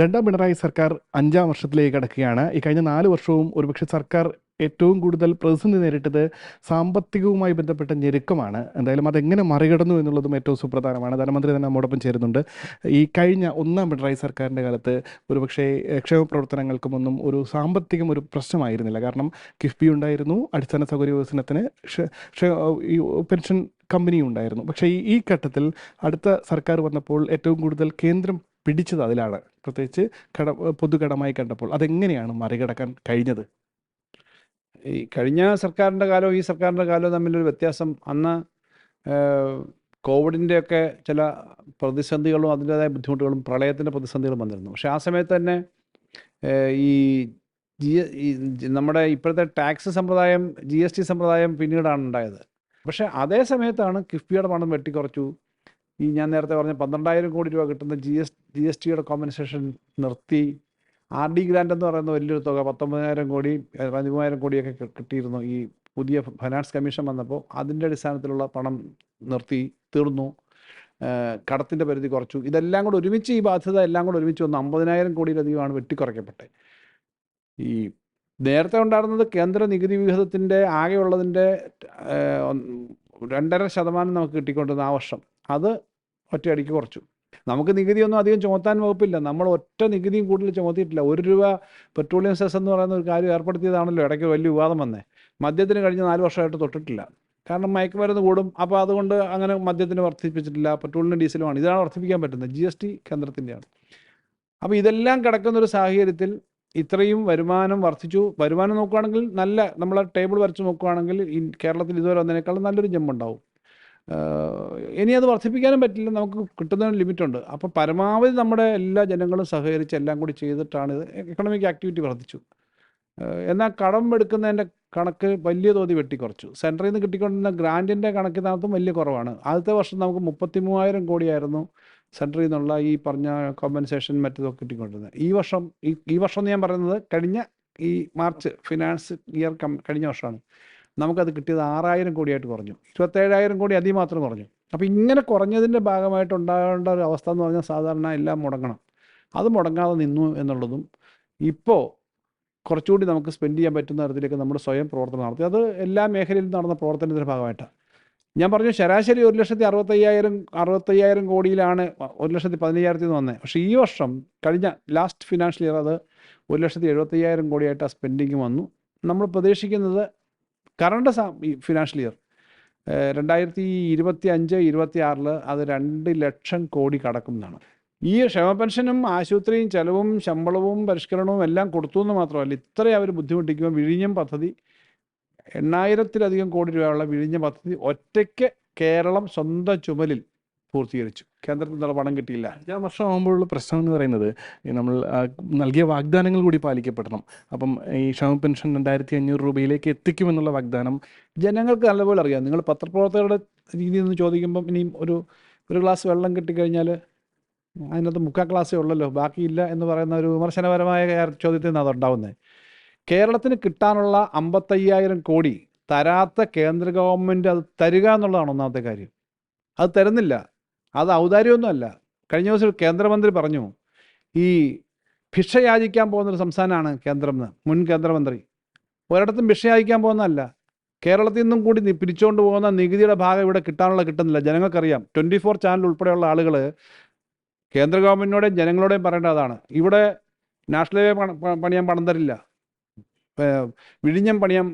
രണ്ടാം പിണറായി സർക്കാർ അഞ്ചാം വർഷത്തിലേക്ക് കടക്കുകയാണ്. ഈ കഴിഞ്ഞ നാല് വർഷവും ഒരുപക്ഷെ സർക്കാർ ഏറ്റവും കൂടുതൽ പ്രതിസന്ധി നേരിട്ടത് സാമ്പത്തികവുമായി ബന്ധപ്പെട്ട ഞെരുക്കമാണ്. എന്തായാലും അതെങ്ങനെ മറികടന്നു എന്നുള്ളതും ഏറ്റവും സുപ്രധാനമാണ്. ധനമന്ത്രി തന്നെ നമ്മോടൊപ്പം ചേരുന്നുണ്ട്. ഈ കഴിഞ്ഞ ഒന്നാം പിണറായി സർക്കാരിന്റെ കാലത്ത് ഒരുപക്ഷെ ക്ഷേമ ക്ഷേമ പ്രവർത്തനങ്ങൾക്കുമൊന്നും ഒരു സാമ്പത്തികം ഒരു പ്രശ്നമായിരുന്നില്ല. കാരണം കിഫ്ബി ഉണ്ടായിരുന്നു അടിസ്ഥാന സൗകര്യ വികസനത്തിന് ഈ പെൻഷൻ കമ്പനി ഉണ്ടായിരുന്നു. പക്ഷേ ഈ ഘട്ടത്തിൽ അടുത്ത സർക്കാർ വന്നപ്പോൾ ഏറ്റവും കൂടുതൽ കേന്ദ്രം പിടിച്ചത് അതിലാണ്. പ്രത്യേകിച്ച് കട പൊതുകടമായി കണ്ടപ്പോൾ അതെങ്ങനെയാണ് മറികടക്കാൻ കഴിഞ്ഞത്? ഈ കഴിഞ്ഞ സർക്കാരിന്റെ കാലവും ഈ സർക്കാരിന്റെ കാലവും തമ്മിലൊരു വ്യത്യാസം. അന്ന് കോവിഡിന്റെയൊക്കെ ചില പ്രതിസന്ധികളും അതിന്റെതായ ബുദ്ധിമുട്ടുകളും പ്രളയത്തിന്റെ പ്രതിസന്ധികളും വന്നിരുന്നു. പക്ഷേ ആ സമയത്ത് തന്നെ ഈ ജി നമ്മുടെ ഇപ്പോഴത്തെ ടാക്സ് സമ്പ്രദായം ജി എസ് ടി സമ്പ്രദായം പിന്നീടാണ് ഉണ്ടായത്. പക്ഷേ അതേ സമയത്താണ് കിഫ്ബിയുടെ പണം വെട്ടിക്കുറച്ചു. ഈ ഞാൻ നേരത്തെ പറഞ്ഞ പന്ത്രണ്ടായിരം കോടി രൂപ കിട്ടുന്ന ജി എസ് ജി എസ് ടിയുടെ കോമ്പൻസേഷൻ നിർത്തി. ആർ ഡി ഗ്രാൻഡ് എന്ന് പറയുന്ന വലിയൊരു തുക പത്തൊമ്പതിനായിരം കോടി പതിമൂവായിരം കോടിയൊക്കെ കിട്ടിയിരുന്നു. ഈ പുതിയ ഫൈനാൻസ് കമ്മീഷൻ വന്നപ്പോൾ അതിന്റെ അടിസ്ഥാനത്തിലുള്ള പണം നിർത്തി തീർന്നു. കടത്തിന്റെ പരിധി കുറച്ചു. ഇതെല്ലാം കൂടെ ഒരുമിച്ച് ഈ ബാധ്യത എല്ലാം കൂടെ ഒരുമിച്ച് വന്ന് അമ്പതിനായിരം കോടിയിലധികമാണ് വെട്ടിക്കുറയ്ക്കപ്പെട്ടത്. ഈ നേരത്തെ ഉണ്ടായിരുന്നത് കേന്ദ്ര നികുതി വിഹിതത്തിന്റെ ആകെയുള്ളതിന്റെ രണ്ടര ശതമാനം നമുക്ക് കിട്ടിക്കൊണ്ടിരുന്ന ആ വർഷം. അത് ഒറ്റയടിക്ക് കുറച്ചു. നമുക്ക് നികുതിയൊന്നും അധികം ചുമത്താൻ വകുപ്പില്ല. നമ്മൾ ഒറ്റ നികുതിയും കൂടുതൽ ചുമത്തിയിട്ടില്ല. ഒരു രൂപ പെട്രോളിയം സെസ് എന്ന് പറയുന്ന ഒരു കാര്യം ഏർപ്പെടുത്തിയതാണല്ലോ ഇടയ്ക്ക് വലിയ വിവാദം വന്നേ. മദ്യത്തിന് കഴിഞ്ഞ നാല് വർഷമായിട്ട് തൊട്ടിട്ടില്ല. കാരണം മയക്കുമരുന്ന് കൂടും. അപ്പോൾ അതുകൊണ്ട് അങ്ങനെ മദ്യത്തിന് വർദ്ധിപ്പിച്ചിട്ടില്ല. പെട്രോളിനും ഡീസലുമാണ്. ഇതാണ് വർദ്ധിപ്പിക്കാൻ പറ്റുന്നത്. ജി എസ് ടി കേന്ദ്രത്തിന്റെയാണ്. അപ്പോൾ ഇതെല്ലാം കിടക്കുന്ന ഒരു സാഹചര്യത്തിൽ ഇത്രയും വരുമാനം വർദ്ധിച്ചു. വരുമാനം നോക്കുകയാണെങ്കിൽ നല്ല നമ്മളെ ടേബിൾ വരച്ച് നോക്കുകയാണെങ്കിൽ കേരളത്തിൽ ഇതുവരെ വന്നതിനേക്കാളും നല്ലൊരു ജമ്പുണ്ടാവും. ഇനി അത് വർദ്ധിപ്പിക്കാനും പറ്റില്ല. നമുക്ക് കിട്ടുന്നതിന് ലിമിറ്റുണ്ട്. അപ്പോൾ പരമാവധി നമ്മുടെ എല്ലാ ജനങ്ങളും സഹകരിച്ച് എല്ലാം കൂടി ചെയ്തിട്ടാണ് ഇത് എക്കണോമിക് ആക്ടിവിറ്റി വർദ്ധിച്ചു. എന്നാൽ കടം എടുക്കുന്നതിന്റെ കണക്ക് വലിയ തോതിൽ വെട്ടിക്കുറച്ചു. സെൻട്രിൽ നിന്ന് കിട്ടിക്കൊണ്ടിരുന്ന ഗ്രാന്റിന്റെ കണക്കിനകത്തും വലിയ കുറവാണ്. ആദ്യത്തെ വർഷം നമുക്ക് മുപ്പത്തി മൂവായിരം കോടിയായിരുന്നു സെൻട്രിൽ നിന്നുള്ള ഈ പറഞ്ഞ കോമ്പൻസേഷൻ മറ്റതൊക്കെ കിട്ടിക്കൊണ്ടിരുന്നത്. ഈ വർഷം ഈ ഈ വർഷം എന്ന് ഞാൻ പറയുന്നത് കഴിഞ്ഞ ഈ മാർച്ച് ഫിനാൻസ് ഇയർ കം കഴിഞ്ഞ വർഷമാണ്. നമുക്കത് കിട്ടിയത് ആറായിരം കോടിയായിട്ട് കുറഞ്ഞു. ഇരുപത്തേഴായിരം കോടി അതി മാത്രം കുറഞ്ഞു. അപ്പോൾ ഇങ്ങനെ കുറഞ്ഞതിന്റെ ഭാഗമായിട്ട് ഉണ്ടാകേണ്ട ഒരു അവസ്ഥ എന്ന് പറഞ്ഞാൽ സാധാരണ എല്ലാം മുടങ്ങണം. അത് മുടങ്ങാതെ നിന്നു എന്നുള്ളതും ഇപ്പോൾ കുറച്ചുകൂടി നമുക്ക് സ്പെൻഡ് ചെയ്യാൻ പറ്റുന്ന തരത്തിലേക്ക് നമ്മൾ സ്വയം പ്രവർത്തനം നടത്തി. അത് എല്ലാ മേഖലയിലും നടന്ന പ്രവർത്തനത്തിന്റെ ഭാഗമായിട്ടാണ്. ഞാൻ പറഞ്ഞു ശരാശരി ഒരു ലക്ഷത്തി അറുപത്തയ്യായിരം അറുപത്തയ്യായിരം കോടിയിലാണ് ഒരു ലക്ഷത്തി പതിനയ്യായിരത്തിൽ നിന്ന് വന്നത് പക്ഷേ ഈ വർഷം കഴിഞ്ഞ ലാസ്റ്റ് ഫിനാൻഷ്യൽ ഇയർ അത് ഒരു ലക്ഷത്തി എഴുപത്തയ്യായിരം കോടിയായിട്ട് ആ സ്പെൻഡിങ് വന്നു. നമ്മൾ പ്രതീക്ഷിക്കുന്നത് കറണ്ട് ഈ ഫിനാൻഷ്യൽ ഇയർ രണ്ടായിരത്തി ഇരുപത്തി അഞ്ച് ഇരുപത്തി ആറിൽ അത് രണ്ട് ലക്ഷം കോടി കടക്കും എന്നാണ് ഈ ക്ഷേമ പെൻഷനും ആശുപത്രിയും ചെലവും ശമ്പളവും പരിഷ്കരണവും എല്ലാം കൊടുത്തു എന്ന് മാത്രമല്ല ഇത്രയും അവർ ബുദ്ധിമുട്ടിക്കുമ്പോൾ വിഴിഞ്ഞം പദ്ധതി എണ്ണായിരത്തിലധികം കോടി രൂപയുള്ള വിഴിഞ്ഞ പദ്ധതി ഒറ്റയ്ക്ക് കേരളം സ്വന്തം ചുമലിൽ പൂർത്തീകരിച്ചു. കേന്ദ്രത്തിൽ നിന്നുള്ള പണം കിട്ടിയില്ല. അഞ്ചാം വർഷം ആകുമ്പോഴുള്ള പ്രശ്നം എന്ന് പറയുന്നത് നമ്മൾ നൽകിയ വാഗ്ദാനങ്ങൾ കൂടി പാലിക്കപ്പെടണം. അപ്പം ഈ ക്ഷേമ പെൻഷൻ രണ്ടായിരത്തി അഞ്ഞൂറ് രൂപയിലേക്ക് എത്തിക്കുമെന്നുള്ള വാഗ്ദാനം ജനങ്ങൾക്ക് നല്ലപോലെ അറിയാം. നിങ്ങൾ പത്രപ്രവർത്തകരുടെ രീതിയിൽ നിന്ന് ചോദിക്കുമ്പം ഇനിയും ഒരു ഒരു ഗ്ലാസ് വെള്ളം കിട്ടിക്കഴിഞ്ഞാൽ അതിനകത്ത് മുക്കാൽ ഗ്ലാസ്സേ ഉള്ളല്ലോ ബാക്കിയില്ല എന്ന് പറയുന്ന ഒരു വിമർശനപരമായ ചോദ്യത്തിൽ നിന്ന് അതുണ്ടാവുന്നത് കേരളത്തിന് കിട്ടാനുള്ള അമ്പത്തയ്യായിരം കോടി തരാത്ത കേന്ദ്ര ഗവൺമെന്റ് അത് തരിക എന്നുള്ളതാണ് ഒന്നാമത്തെ കാര്യം. അത് തരുന്നില്ല. അത് ഔദാര്യമൊന്നുമല്ല. കഴിഞ്ഞ ദിവസം കേന്ദ്രമന്ത്രി പറഞ്ഞു ഈ ഭിക്ഷ യാചിക്കാൻ പോകുന്നൊരു സംസ്ഥാനമാണ് കേന്ദ്രം എന്ന് മുൻ കേന്ദ്രമന്ത്രി. ഒരിടത്തും ഭിക്ഷ യാചിക്കാൻ പോകുന്നതല്ല. കേരളത്തിൽ നിന്നും കൂടി പിരിച്ചുകൊണ്ട് പോകുന്ന നികുതിയുടെ ഭാഗം ഇവിടെ കിട്ടാനുള്ള കിട്ടുന്നില്ല. ജനങ്ങൾക്കറിയാം ട്വന്റി ഫോർ ചാനൽ ഉൾപ്പെടെയുള്ള ആളുകൾ കേന്ദ്ര ഗവൺമെന്റിനോടെയും ജനങ്ങളോടെയും പറയേണ്ട അതാണ്. ഇവിടെ നാഷണൽ ഹൈവേ പണിയാൻ പണം തരില്ല. വിഴിഞ്ഞം പണിയാൻ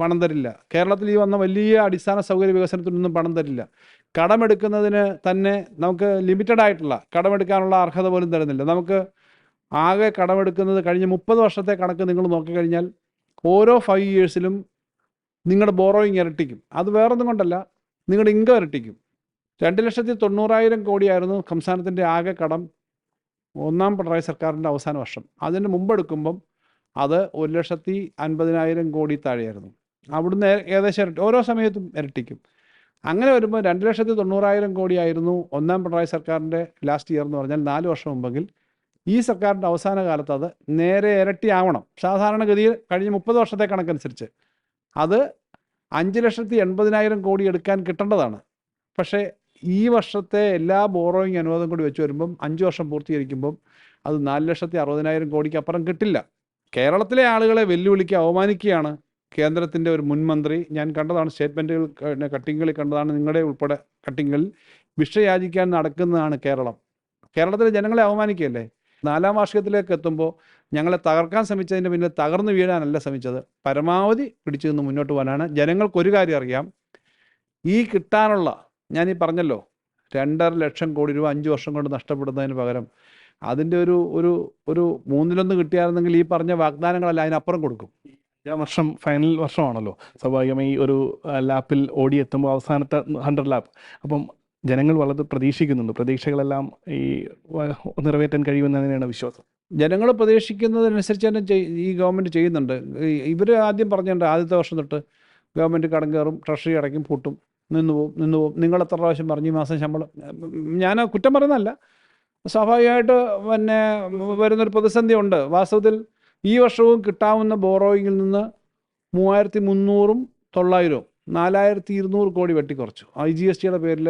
പണം തരില്ല. കേരളത്തിൽ ഈ വന്ന വലിയ അടിസ്ഥാന സൗകര്യ വികസനത്തിനൊന്നും പണം തരില്ല. കടമെടുക്കുന്നതിന് തന്നെ നമുക്ക് ലിമിറ്റഡ് ആയിട്ടുള്ള കടമെടുക്കാനുള്ള അർഹത പോലും തരുന്നില്ല. നമുക്ക് ആകെ കടമെടുക്കുന്നത് കഴിഞ്ഞ മുപ്പത് വർഷത്തെ കണക്ക് നിങ്ങൾ നോക്കിക്കഴിഞ്ഞാൽ ഓരോ ഫൈവ് ഇയേഴ്സിലും നിങ്ങളുടെ ബോറോയിങ് ഇരട്ടിക്കും. അത് വേറൊന്നും കൊണ്ടല്ല നിങ്ങളുടെ ഇൻകം ഇരട്ടിക്കും. രണ്ട് ലക്ഷത്തി തൊണ്ണൂറായിരം കോടിയായിരുന്നു സംസ്ഥാനത്തിന്റെ ആകെ കടം ഒന്നാം പിണറായി സർക്കാരിന്റെ അവസാന വർഷം. അതിന് മുമ്പെടുക്കുമ്പം അത് ഒരു ലക്ഷത്തി അൻപതിനായിരം കോടി താഴെയായിരുന്നു. അവിടുന്ന് ഏകദേശം ഇരട്ടി ഓരോ സമയത്തും ഇരട്ടിക്കും. അങ്ങനെ വരുമ്പോൾ രണ്ട് ലക്ഷത്തി തൊണ്ണൂറായിരം കോടിയായിരുന്നു ഒന്നാം പിണറായി സർക്കാരിന്റെ ലാസ്റ്റ് ഇയർ എന്ന് പറഞ്ഞാൽ നാല് വർഷം മുമ്പെങ്കിൽ. ഈ സർക്കാരിന്റെ അവസാന കാലത്ത് അത് നേരെ ഇരട്ടി ഇരട്ടിയാവണം. സാധാരണഗതിയിൽ കഴിഞ്ഞ മുപ്പത് വർഷത്തെ കണക്കനുസരിച്ച്. അത് അഞ്ച് ലക്ഷത്തി എൺപതിനായിരം കോടി എടുക്കാൻ കിട്ടേണ്ടതാണ്. പക്ഷേ ഈ വർഷത്തെ എല്ലാ ബോറോയിങ് അനുവാദം കൂടി വെച്ച് വരുമ്പം അഞ്ച് വർഷം പൂർത്തീകരിക്കുമ്പം അത് നാല് ലക്ഷത്തി അറുപതിനായിരം കോടിക്ക് അപ്പുറം കിട്ടില്ല. കേരളത്തിലെ ആളുകളെ വെല്ലുവിളിക്കുക അവമാനിക്കുകയാണ് കേന്ദ്രത്തിന്റെ ഒരു മുൻമന്ത്രി ഞാൻ കണ്ടതാണ് സ്റ്റേറ്റ്മെന്റുകൾ കട്ടിങ്ങുകളിൽ കണ്ടതാണ് നിങ്ങളുടെ ഉൾപ്പെടെ കട്ടിങ്ങുകളിൽ ഭിക്ഷയാചിക്കാൻ നടക്കുന്നതാണ് കേരളം. കേരളത്തിലെ ജനങ്ങളെ അവമാനിക്കുകയല്ലേ നാലാം വാർഷികത്തിലേക്ക് എത്തുമ്പോൾ ഞങ്ങളെ തകർക്കാൻ ശ്രമിച്ചതിന്റെ പിന്നിൽ തകർന്നു വീഴാനല്ല ശ്രമിച്ചത്. പരമാവധി പിടിച്ചു നിന്ന് മുന്നോട്ട് പോകാനാണ്. ജനങ്ങൾക്ക് ഒരു കാര്യം അറിയാം. ഈ കിട്ടാനുള്ള ഞാൻ ഈ പറഞ്ഞല്ലോ രണ്ടര ലക്ഷം കോടി രൂപ അഞ്ച് വർഷം കൊണ്ട് നഷ്ടപ്പെടുന്നതിന് പകരം അതിന്റെ ഒരു ഒരു ഒരു മൂന്നിലൊന്ന് കിട്ടിയായിരുന്നെങ്കിൽ ഈ പറഞ്ഞ വാഗ്ദാനങ്ങളല്ല അതിനപ്പുറം കൊടുക്കും. അഞ്ചാം വർഷം ഫൈനൽ വർഷമാണല്ലോ. സ്വാഭാവികമായി ഒരു ലാപ്പിൽ ഓടിയെത്തുമ്പോൾ അവസാനത്തെ ഹൺഡ്രഡ് ലാപ്പ് അപ്പം ജനങ്ങൾ വളരെ പ്രതീക്ഷിക്കുന്നുണ്ട്. പ്രതീക്ഷകളെല്ലാം ഈ നിറവേറ്റാൻ കഴിയുമെന്നതിനാണ് വിശ്വാസം. ജനങ്ങൾ പ്രതീക്ഷിക്കുന്നതനുസരിച്ച് തന്നെ ഈ ഗവൺമെന്റ് ചെയ്യുന്നുണ്ട്. ഇവർ ആദ്യം പറഞ്ഞിട്ടുണ്ട് ആദ്യത്തെ വർഷം തൊട്ട് ഗവൺമെന്റ് കടം കയറും ട്രഷറി അടയ്ക്കും പൂട്ടും നിന്ന് പോവും നിന്ന് പോവും. നിങ്ങൾ എത്ര പ്രാവശ്യം പറഞ്ഞു ഈ മാസം ശമ്പളം? ഞാൻ കുറ്റം പറയുന്നതല്ല. സ്വാഭാവികമായിട്ട് പിന്നെ വരുന്നൊരു പ്രതിസന്ധി ഉണ്ട്. വാസ്തവത്തിൽ ഈ വർഷവും കിട്ടാവുന്ന ബോറോയിങ്ങിൽ നിന്ന് മൂവായിരത്തി മുന്നൂറും തൊള്ളായിരവും നാലായിരത്തി ഇരുന്നൂറ് കോടി വെട്ടിക്കുറച്ചു. ഐ ജി എസ് ടിയുടെ പേരിൽ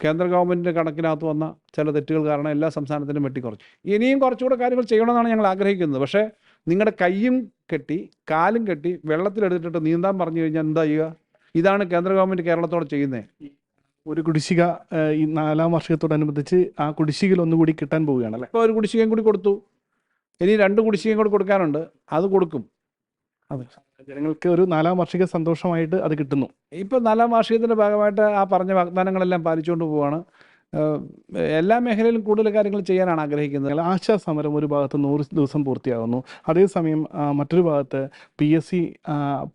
കേന്ദ്ര ഗവൺമെന്റിന്റെ കണക്കിനകത്ത് വന്ന ചില തെറ്റുകൾ കാരണം എല്ലാ സംസ്ഥാനത്തിനും വെട്ടിക്കുറച്ചു. ഇനിയും കുറച്ചുകൂടെ കാര്യങ്ങൾ ചെയ്യണമെന്നാണ് ഞങ്ങൾ ആഗ്രഹിക്കുന്നത്. പക്ഷേ നിങ്ങളുടെ കൈയും കെട്ടി കാലും കെട്ടി വെള്ളത്തിലെടുത്തിട്ട് നീന്താൻ പറഞ്ഞു കഴിഞ്ഞാൽ എന്താ ചെയ്യുക? ഇതാണ് കേന്ദ്ര ഗവൺമെന്റ് കേരളത്തോട് ചെയ്യുന്നത് ഒരു കുടിശ്ശിക ഈ നാലാം വർഷത്തോടനുബന്ധിച്ച് ആ കുടിശ്ശികയിൽ ഒന്നുകൂടി കിട്ടാൻ പോവുകയാണ് അല്ലേ ഇപ്പോൾ ഒരു കുടിശ്ശികയും കൂടി കൊടുത്തു. ഇനി രണ്ട് കുടിശ്ശികയും കൂടെ കൊടുക്കാനുണ്ട്. അത് കൊടുക്കും. അതെ. ജനങ്ങൾക്ക് ഒരു നാലാം വാർഷിക സന്തോഷമായിട്ട് അത് കിട്ടുന്നു. ഇപ്പോൾ നാലാം വാർഷികത്തിന്റെ ഭാഗമായിട്ട് ആ പറഞ്ഞ വാഗ്ദാനങ്ങളെല്ലാം പാലിച്ചുകൊണ്ട് പോവാണ്. എല്ലാ മേഖലയിലും കൂടുതൽ കാര്യങ്ങൾ ചെയ്യാനാണ് ആഗ്രഹിക്കുന്നത്. ആശാ സമരം ഒരു ഭാഗത്ത് നൂറ് ദിവസം പൂർത്തിയാകുന്നു. അതേസമയം മറ്റൊരു ഭാഗത്ത് പി എസ് സി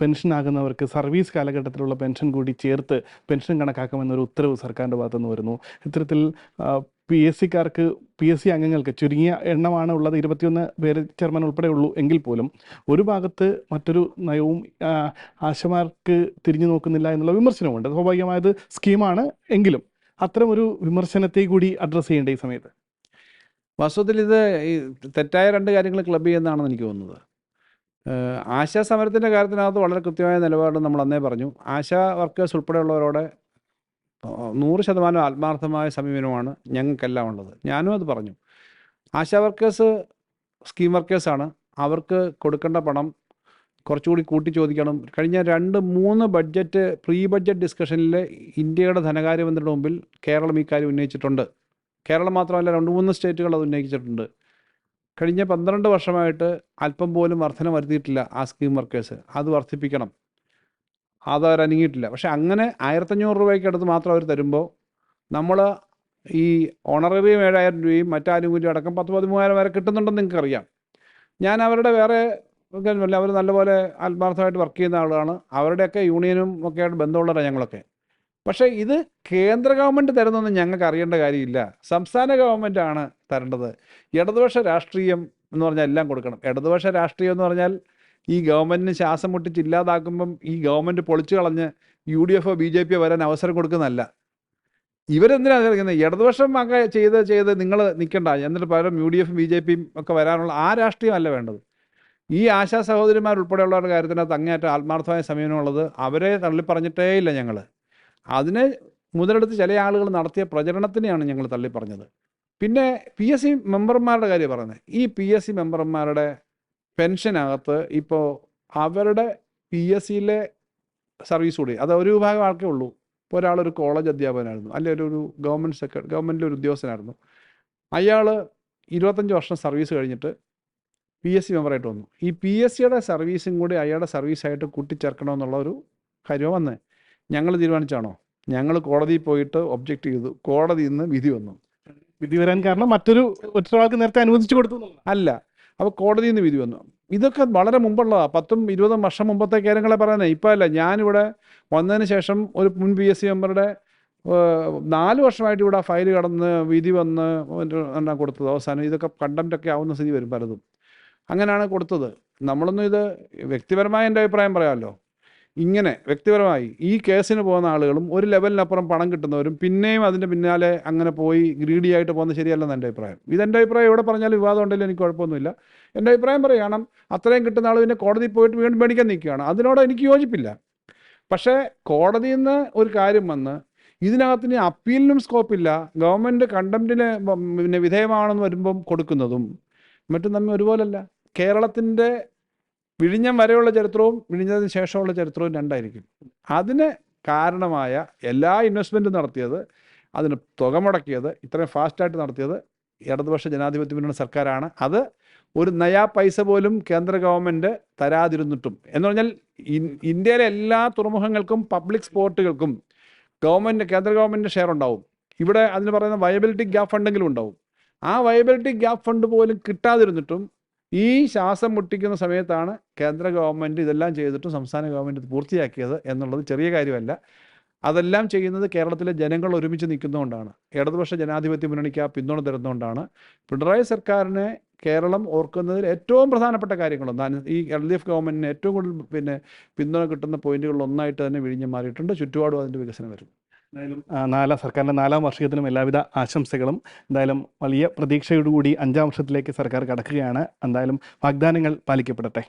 പെൻഷനാകുന്നവർക്ക് സർവീസ് കാലഘട്ടത്തിലുള്ള പെൻഷൻ കൂടി ചേർത്ത് പെൻഷൻ കണക്കാക്കുമെന്നൊരു ഉത്തരവ് സർക്കാരിന്റെ ഭാഗത്തുനിന്ന് വരുന്നു. ഇത്തരത്തിൽ പി എസ് സിക്കാർക്ക് പി എസ് സി അംഗങ്ങൾക്ക് ചുരുങ്ങിയ എണ്ണമാണ് ഉള്ളത്. ഇരുപത്തിയൊന്ന് പേര് ചെയർമാൻ ഉൾപ്പെടെ ഉള്ളൂ എങ്കിൽ പോലും ഒരു ഭാഗത്ത് മറ്റൊരു നയവും ആശമാർക്ക് തിരിഞ്ഞു നോക്കുന്നില്ല എന്നുള്ള വിമർശനമുണ്ട്. സ്വാഭാവികമായത് സ്കീമാണ് എങ്കിലും അത്തരം ഒരു വിമർശനത്തെ കൂടി അഡ്രസ്സ് ചെയ്യേണ്ട ഈ സമയത്ത്. വാസ്തവത്തിൽ ഇത് തെറ്റായ രണ്ട് കാര്യങ്ങൾ ക്ലബ് ചെയ്യുന്നതാണെന്ന് എനിക്ക് തോന്നുന്നത്. ആശാ സമരത്തിന്റെ കാര്യത്തിനകത്ത് വളരെ കൃത്യമായ നിലപാട് നമ്മൾ അന്നേ പറഞ്ഞു. ആശാ വർക്കേഴ്സ് ഉൾപ്പെടെയുള്ളവരോടെ നൂറ് ശതമാനം ആത്മാർത്ഥമായ സമീപനമാണ് ഞങ്ങൾക്കെല്ലാം ഉള്ളത്. ഞാനും അത് പറഞ്ഞു. ആശാ വർക്കേഴ്സ് സ്കീം വർക്കേഴ്സാണ്. അവർക്ക് കൊടുക്കേണ്ട പണം കുറച്ചുകൂടി കൂട്ടി ചോദിക്കണം കഴിഞ്ഞ രണ്ട് മൂന്ന് ബഡ്ജറ്റ് പ്രീ ബഡ്ജറ്റ് ഡിസ്കഷനിൽ ഇന്ത്യയുടെ ധനകാര്യമന്ത്രിയുടെ മുമ്പിൽ കേരളം ഈ കാര്യം ഉന്നയിച്ചിട്ടുണ്ട്. കേരളം മാത്രമല്ല രണ്ട് മൂന്ന് സ്റ്റേറ്റുകൾ അത് ഉന്നയിച്ചിട്ടുണ്ട്. കഴിഞ്ഞ പന്ത്രണ്ട് വർഷമായിട്ട് അല്പം പോലും വർധന വരുത്തിയിട്ടില്ല ആ സ്കീം വർക്കേഴ്സ്. അത് വർദ്ധിപ്പിക്കണം. അത് അവരനങ്ങിയിട്ടില്ല പക്ഷെ അങ്ങനെ ആയിരത്തഞ്ഞൂറ് രൂപയ്ക്ക് അടുത്ത് മാത്രം അവർ തരുമ്പോൾ നമ്മൾ ഈ ഓണററിയും ഏഴായിരം രൂപയും മറ്റാനുകൂല്യം അടക്കം പത്ത് പതിമൂവായിരം വരെ കിട്ടുന്നുണ്ടെന്ന് നിങ്ങൾക്ക് അറിയാം ഞാൻ അവരുടെ വേറെ അല്ല അവർ നല്ലപോലെ ആത്മാർത്ഥമായിട്ട് വർക്ക് ചെയ്യുന്ന ആളാണ്. അവരുടെയൊക്കെ യൂണിയനും ഒക്കെ ആയിട്ട് ബന്ധമുള്ളവരാണ് ഞങ്ങളൊക്കെ. പക്ഷേ ഇത് കേന്ദ്ര ഗവൺമെന്റ് തരുന്നൊന്നും ഞങ്ങൾക്ക് അറിയേണ്ട കാര്യമില്ല. സംസ്ഥാന ഗവൺമെന്റാണ് തരേണ്ടത്. ഇടതുപക്ഷ രാഷ്ട്രീയം എന്ന് പറഞ്ഞാൽ എല്ലാം കൊടുക്കണം. ഇടതുപക്ഷ രാഷ്ട്രീയം എന്ന് പറഞ്ഞാൽ ഈ ഗവൺമെന്റിന് ശ്വാസം മുട്ടിച്ച് ഇല്ലാതാക്കുമ്പം ഈ ഗവൺമെന്റ് പൊളിച്ചു കളഞ്ഞ് യു ഡി എഫോ ബി ജെ പിയോ വരാൻ അവസരം കൊടുക്കുന്നതല്ല. ഇവരെന്തിനാണ് കളിക്കുന്നത് ഇടതുപക്ഷം ഒക്കെ ചെയ്ത് ചെയ്ത് നിങ്ങൾ നിൽക്കണ്ട എന്നിട്ട് പകരം യു ഡി എഫും ബി ജെ പിയും ഒക്കെ വരാനുള്ള ആ രാഷ്ട്രീയമല്ല വേണ്ടത്. ഈ ആശാ സഹോദരിമാർ ഉൾപ്പെടെയുള്ളവരുടെ കാര്യത്തിനകത്ത് അങ്ങേയറ്റം ആത്മാർത്ഥമായ സമീപനമുള്ളത് അവരെ തള്ളിപ്പറഞ്ഞിട്ടേ ഇല്ല ഞങ്ങൾ അതിനെ മുതലെടുത്ത് ചില ആളുകൾ നടത്തിയ പ്രചരണത്തിനെയാണ് ഞങ്ങൾ തള്ളിപ്പറഞ്ഞത്. പിന്നെ പി എസ് സി മെമ്പർമാരുടെ കാര്യം പറയുന്നത് ഈ പി എസ് സി മെമ്പർമാരുടെ പെൻഷനകത്ത് ഇപ്പോൾ അവരുടെ പി എസ് സിയിലെ സർവീസ് കൂടി അത് ഒരു വിഭാഗം ആൾക്കേ ഉള്ളൂ. ഇപ്പോൾ ഒരാളൊരു കോളേജ് അധ്യാപകനായിരുന്നു അല്ലെ ഒരു ഗവൺമെന്റ് സെക്രട്ടറി ഗവൺമെന്റിൽ ഒരു ഉദ്യോഗസ്ഥനായിരുന്നു. അയാൾ ഇരുപത്തഞ്ച് വർഷം സർവീസ് കഴിഞ്ഞിട്ട് പി എസ് സി മെമ്പറായിട്ട് വന്നു. ഈ പി എസ് സിയുടെ സർവീസും കൂടി അയാളുടെ സർവീസായിട്ട് കൂട്ടിച്ചേർക്കണമെന്നുള്ള ഒരു കാര്യമാണ് വന്നത് ഞങ്ങൾ തീരുമാനിച്ചാണോ? ഞങ്ങൾ കോടതിയിൽ പോയിട്ട് ഒബ്ജക്റ്റ് ചെയ്തു കോടതിയിൽ നിന്ന് വിധി വന്നു. വിധി വരാൻ കാരണം മറ്റൊരു ഒറ്റ നേരത്തെ അനുവദിച്ചു കൊടുത്തു. അല്ല അപ്പോൾ കോടതിയിൽ നിന്ന് വിധി വന്നു. ഇതൊക്കെ വളരെ മുമ്പുള്ളതാണ് പത്തും ഇരുപതും വർഷം മുമ്പത്തെ കാര്യങ്ങളെ പറയാനേ ഇപ്പം അല്ല ഞാനിവിടെ വന്നതിന് ശേഷം ഒരു മുൻ പി എസ് സി മെമ്പറുടെ നാല് വർഷമായിട്ട് ഇവിടെ ഫയൽ കടന്ന് വിധി വന്ന് എന്നാ കൊടുത്തത് അവസാനം. ഇതൊക്കെ കണ്ടന്റൊക്കെ ആവുന്ന സ്ഥിതി വരും പലതും. അങ്ങനെയാണ് കൊടുത്തത്. നമ്മളൊന്നും ഇത് വ്യക്തിപരമായ എന്റെ അഭിപ്രായം പറയാമല്ലോ. ഇങ്ങനെ വ്യക്തിപരമായി ഈ കേസിന് പോകുന്ന ആളുകളും ഒരു ലെവലിനപ്പുറം പണം കിട്ടുന്നവരും പിന്നെയും അതിന്റെ പിന്നാലെ അങ്ങനെ പോയി ഗ്രീഡി ആയിട്ട് പോകുന്നത് ശരിയല്ലെന്ന് എന്റെ അഭിപ്രായം. ഇതെന്റെ അഭിപ്രായം ഇവിടെ പറഞ്ഞാലും വിവാദം ഉണ്ടെങ്കിലും എനിക്ക് കുഴപ്പമൊന്നുമില്ല. എന്റെ അഭിപ്രായം പറയുകയാണ് അത്രയും കിട്ടുന്ന ആൾ പിന്നെ കോടതി പോയിട്ട് വീണ്ടും മേടിക്കാൻ നിൽക്കുകയാണ്. അതിനോട് എനിക്ക് യോജിപ്പില്ല. പക്ഷേ കോടതിയിൽ നിന്ന് ഒരു കാര്യം വന്ന് ഇതിനകത്ത് ഇനി അപ്പീലിനും സ്കോപ്പില്ല ഗവൺമെന്റ് കണ്ടംപ്റ്റിന് പിന്നെ വിധേയമാണെന്ന് വരുമ്പം കൊടുക്കുന്നതും മറ്റും തമ്മിൽ ഒരുപോലല്ല. കേരളത്തിന്റെ വിഴിഞ്ഞം വരെയുള്ള ചരിത്രവും വിഴിഞ്ഞതിന് ശേഷമുള്ള ചരിത്രവും രണ്ടായിരിക്കും. അതിന് കാരണമായ എല്ലാ ഇൻവെസ്റ്റ്മെന്റും നടത്തിയത് അതിന് തുക മുടക്കിയത് ഇത്രയും ഫാസ്റ്റായിട്ട് നടത്തിയത് ഇടതുപക്ഷ ജനാധിപത്യ മുന്നണി സർക്കാരാണ്. അത് ഒരു നയാ പൈസ പോലും കേന്ദ്ര ഗവൺമെന്റ് തരാതിരുന്നിട്ടും. എന്ന് പറഞ്ഞാൽ ഇന്ത്യയിലെ എല്ലാ തുറമുഖങ്ങൾക്കും പബ്ലിക് സ്പോർട്ടുകൾക്കും ഗവൺമെന്റ് കേന്ദ്ര ഗവൺമെന്റ് ഷെയർ ഉണ്ടാവും. ഇവിടെ അതിന് പറയുന്ന വയബിലിറ്റി ഗ്യാപ്പ് ഫണ്ടെങ്കിലും ഉണ്ടാവും. ആ വയബിലിറ്റി ഗ്യാപ്പ് ഫണ്ട് പോലും കിട്ടാതിരുന്നിട്ടും ഈ ശ്വാസം മുട്ടിക്കുന്ന സമയത്താണ് കേന്ദ്ര ഗവൺമെന്റ് ഇതെല്ലാം ചെയ്തിട്ടും സംസ്ഥാന ഗവൺമെന്റ് ഇത് പൂർത്തിയാക്കിയത് എന്നുള്ളത് ചെറിയ കാര്യമല്ല. അതെല്ലാം ചെയ്യുന്നത് കേരളത്തിലെ ജനങ്ങൾ ഒരുമിച്ച് നിൽക്കുന്നതുകൊണ്ടാണ്. ഇടതുപക്ഷ ജനാധിപത്യ മുന്നണിക്ക് ആ പിന്തുണ തരുന്നതുകൊണ്ടാണ്. പിണറായി സർക്കാരിനെ കേരളം ഓർക്കുന്നതിൽ ഏറ്റവും പ്രധാനപ്പെട്ട കാര്യങ്ങളൊന്നാണ് ഈ എൽ ഡി എഫ് ഗവൺമെന്റിന് ഏറ്റവും കൂടുതൽ പിന്നെ പിന്തുണ കിട്ടുന്ന പോയിന്റുകളിൽ ഒന്നായിട്ട് തന്നെ വിഴിഞ്ഞ് മാറിയിട്ടുണ്ട്. ചുറ്റുപാടും അതിന്റെ വികസനം വരും എന്തായാലും നാലാം സർക്കാരിന്റെ നാലാം വാർഷികത്തിനും എല്ലാവിധ ആശംസകളും. എന്തായാലും വലിയ പ്രതീക്ഷയോടുകൂടി അഞ്ചാം വർഷത്തിലേക്ക് സർക്കാർ കടക്കുകയാണ്. എന്തായാലും വാഗ്ദാനങ്ങൾ പാലിക്കപ്പെടട്ടെ.